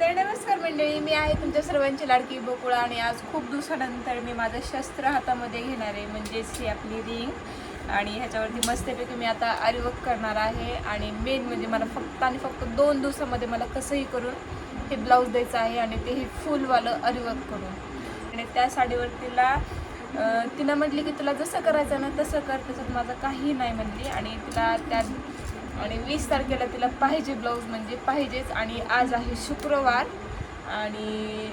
तर नमस्कार मंडळी मी आहे तुमच्या सर्वांची लाडकी बोकुळा आणि आज खूप दिवसानंतर मी माझं शस्त्र हातामध्ये घेणार आहे म्हणजेच ही आपली रिंग. आणि ह्याच्यावरती मस्तपैकी मी आता आरिवर्क करणार आहे आणि मेन म्हणजे मला फक्त आणि फक्त दोन दिवसामध्ये मला कसंही करून हे ब्लाऊज द्यायचं आहे आणि तेही फुलवालं आरिवर्क करून. आणि त्या साडीवर तिला तिनं म्हटली की तुला जसं करायचं ना तसं कर त्याच्यात माझं काही नाही म्हणली. आणि तिला त्या आणि वीस तारखेला तिला पाहिजे ब्लाऊज म्हणजे पाहिजेच. आणि आज आहे शुक्रवार आणि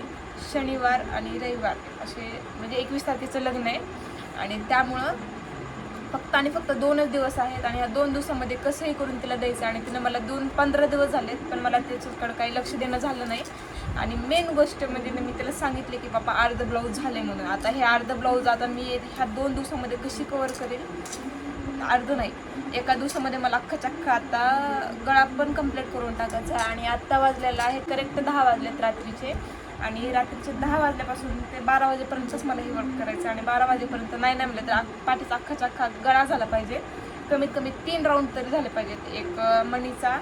शनिवार आणि रविवार. असे म्हणजे एकवीस तारखेचं लग्न आहे. आणि त्यामुळं फक्त आणि फक्त दोनच दिवस आहेत आणि ह्या दोन दिवसामध्ये कसंही करून तिला द्यायचं आणि तिनं मला दोन पंधरा दिवस झालेत पण मला त्याच्याकडं काही लक्ष देणं झालं नाही. आणि मेन गोष्ट म्हणजे मी तिला सांगितले की बाबा अर्ध ब्लाऊज झाले म्हणून. आता हे अर्ध ब्लाऊज आता मी ह्या दोन दिवसामध्ये कशी कवर करेल अर्ध नाही. एका दिवसामध्ये मला अख्खा चक्का आता गळा पण कंप्लीट करून टाकायचा आणि आत्ता वाजलेला आहे करेक्ट दहा वाजलेत रात्रीचे. आणि रात्रीचे दहा वाजल्यापासून ते बारा वाजेपर्यंतच मला हे वर्क करायचं आणि बारा वाजेपर्यंत नाही नाही म्हणलं तर पाठीचा अख्खा चक्का गळा झाला पाहिजे. कमीत कमी तीन राऊंड तरी झाले पाहिजेत. एक मणीचा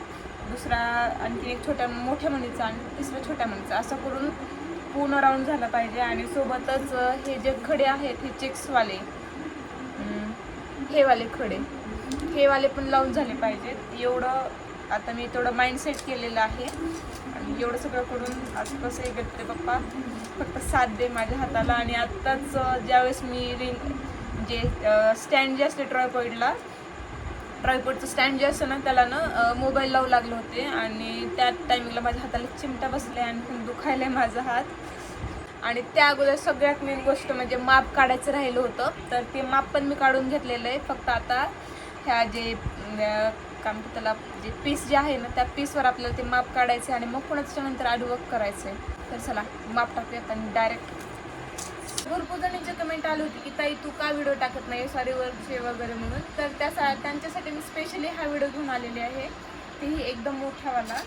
दुसरा आणखी एक छोट्या मोठ्या मणीचा आणि तिसरा छोट्या मणीचा. असं करून पूर्ण राऊंड झाला पाहिजे आणि सोबतच हे जे खडे आहेत हे चेक्सवाले हे वाले खडे. हे वाले पण लावून झाले पाहिजेत. एवढं आता मी थोडं माइंडसेट केलेलं आहे. आणि एवढं सगळं करून आज कसं गणपती पप्पा फक्त साथ दे माझ्या हाताला. आणि आत्ताच ज्यावेळेस मी रिंग जे स्टँड जे असते ट्रॉयपॉईडला ट्रायपॉडचं स्टँड जे असतं ना त्याला ना मोबाईल लावू लागले होते. आणि त्या टायमिंगला माझ्या हाताला चिमटा बसले आणि दुखायला दुखायला माझा हात. आणि त्या अगोदर सगळ्यात मेन गोष्ट म्हणजे माप काढायचं राहिलं होतं. तर ते माप पण मी काढून घेतलेलं आहे. फक्त आता ह्या जे काम काय त्याला जे पीस जे आहे ना त्या पीसवर आपल्याला ते माप काढायचं आणि मग कोणाच्या नंतर आडवक करायचं आहे. तर चला माप टाकूयात आणि डायरेक्ट भरपूर जणांची कमेंट आली होती की ताई तू का व्हिडिओ टाकत नाही सॉरी वर्कचे वगैरे म्हणून. तर त्या त्यांच्यासाठी मी स्पेशली हा व्हिडिओ घेऊन आलेली आहे. तेही एकदम मोठावाला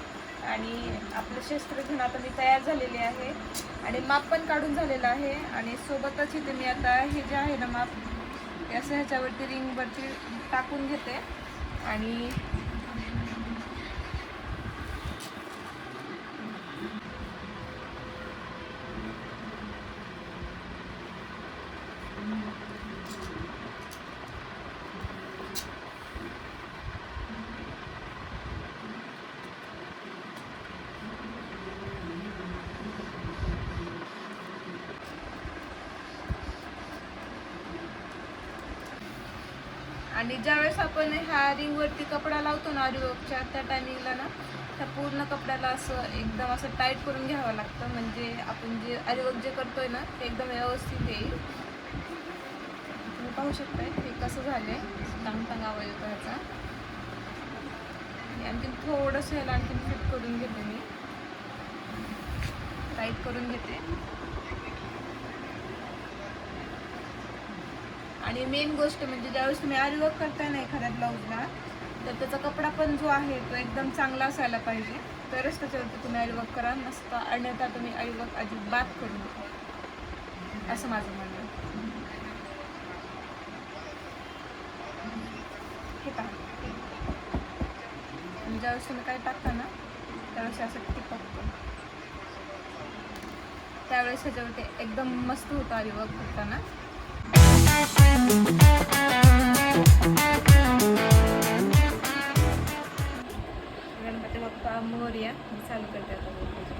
आणि आपलं शस्त्र घेऊन आता मी तयार झालेली आहे. आणि माप पण काढून झालेलं आहे. आणि सोबतच इथे मी आता हे जे आहे ना माप असं ह्याच्यावरती रिंगवरती टाकून घेते. आणि आणि ज्यावेळेस आपण ह्या रिंगवरती कपडा लावतो ना आरीवर्कच्या त्या टायमिंगला ना त्या पूर्ण कपड्याला असं एकदम असं टाईट करून घ्यावं लागतं. म्हणजे आपण जे आरीवर्क जे करतोय ना ते एकदम व्यवस्थित येईल. तुम्ही पाहू शकताय हे कसं झालंय. टांग टांगावं येतो ह्याचा. आणि आणखीन थोडंसं ह्याला आणखीन फिट करून घेते मी. टाईट करून घेते. आणि मेन गोष्ट म्हणजे ज्यावेळेस तुम्ही आरी वर्क करताय ना एखाद्या ब्लाऊजला तर त्याचा कपडा पण जो आहे तो एकदम चांगला असायला पाहिजे. तरच त्याच्यावरती तुम्ही आरीवर्क करा नसता अन्यथा तुम्ही आरी वर्क अजिबात करू नका. असं माझं म्हणणं आहे. हे पहा. आणि ज्यावेळेस तुम्ही काय टाकता ना त्यावेळेस असं टिपकतं त्यावेळेस ह्याच्यावरती एकदम मस्त होतं आरीवर्क करताना. गणपती बाप्पा मोर्या मी चालू करते आता बोलायचं.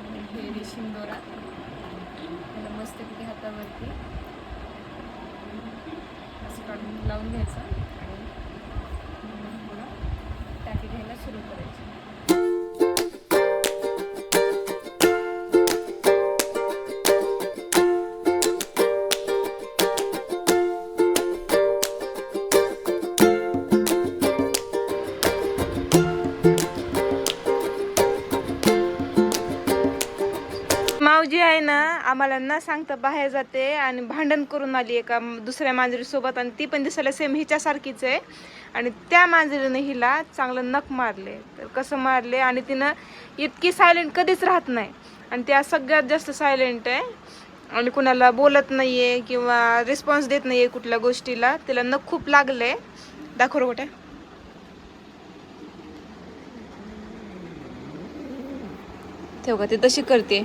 आणि हे रेशीम दोरा त्याला मस्तपैकी हातावरती असं काढून लावून घ्यायचं मावजी आहे ना आम्हाला न सांगता बाहेर जाते आणि भांडण करून आली एका दुसऱ्या मांजरीसोबत आणि ती पण दिसायला सेम हिच्यासारखीच आहे. आणि त्या मांजरीनं हिला चांगलं नख मारले. तर कसं मारले आणि तिनं इतकी सायलेंट कधीच राहत नाही. आणि त्या सगळ्यात जास्त सायलेंट आहे. आणि कुणाला बोलत नाही आहे किंवा रिस्पॉन्स देत नाही आहे कुठल्या गोष्टीला तिला नख खूप लागले. दाखव कुठे ठेव का ते तशी करते.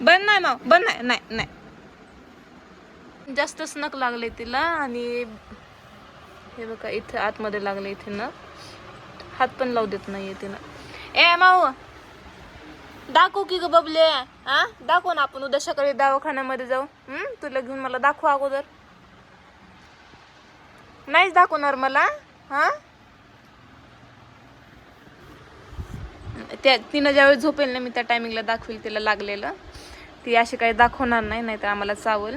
बन नाही मग बन नाही नाही नाही. जास्तच नक लागले तिला आणि हे बघा इथे आतमध्ये लागले इथे ना हात पण लावू देत नाहीये तिनं. ए माऊ दाखव की ग बबले. हा दाखव ना आपण उद्या सकाळी दवाखान्यामध्ये जाऊ. हम्म तुला घेऊन मला दाखवा अगोदर. नाहीच दाखवणार मला हा? त्या तिनं ज्यावेळेस झोपेल ना मी त्या टायमिंगला दाखवेल तिला लागलेलं. ती अशी काही दाखवणार नाही नाहीतर आम्हाला चावल.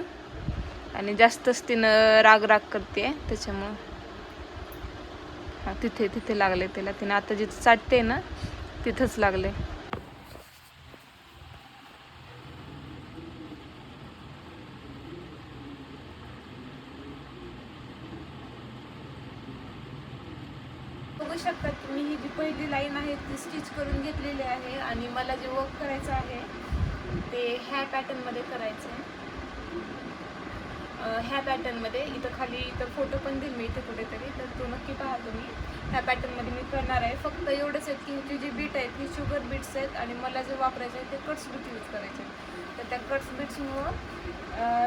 आणि जास्तच तिनं राग राग करते त्याच्यामुळं. हां तिथे तिथे लागले तिला. तिनं आता जिथं चाटते ना तिथंच लागले बघू शकता तुम्ही ही जी पहिली लाईन आहे ती स्टिच करून घेतलेली आहे आणि मला जे वर्क करायचं आहे ते ह्या पॅटर्नमध्ये करायचं आहे ह्या पॅटर्नमध्ये इथं खाली इथं फोटो पण देईल मी इथे कुठेतरी तर तो नक्की पाहा तुम्ही. ह्या पॅटर्नमध्ये मी करणार आहे. फक्त एवढंच आहेत की ह्याची जी बीट आहेत ही शुगर बीट्स आहेत आणि मला जे वापरायचं आहे ते कट्स बीट यूज करायचे आहेत. तर त्या कट्स बीट्समुळं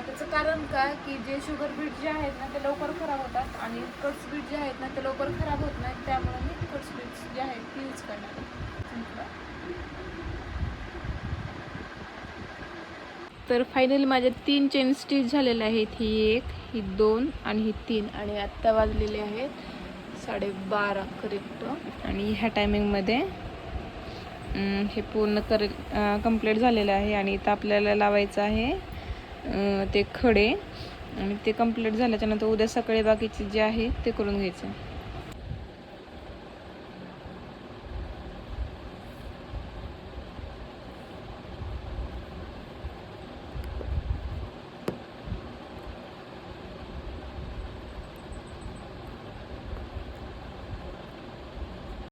त्याचं कारण काय? की जे शुगर बीट जे आहेत ना ते लवकर खराब होतात आणि कट्स बीट जे आहेत ना ते लवकर खराब होत नाहीत. त्यामुळे मी कट्स बीट्स जे आहेत ते यूज करणार आहे. तर फायनली माझ्या तीन चेन स्टिच झालेल्या आहेत. ही एक ही दोन आणि ही तीन. आणि आत्ता वाजलेले आहेत साडेबारा करेक्ट आणि ह्या टायमिंगमध्ये हे पूर्ण करे कंप्लीट झालेलं आहे. आणि इथं आपल्याला लावायचं आहे ते खडे. आणि ते कंप्लीट झाल्याच्यानंतर उद्या सकाळी बाकीचे जे आहे ते करून घ्यायचं.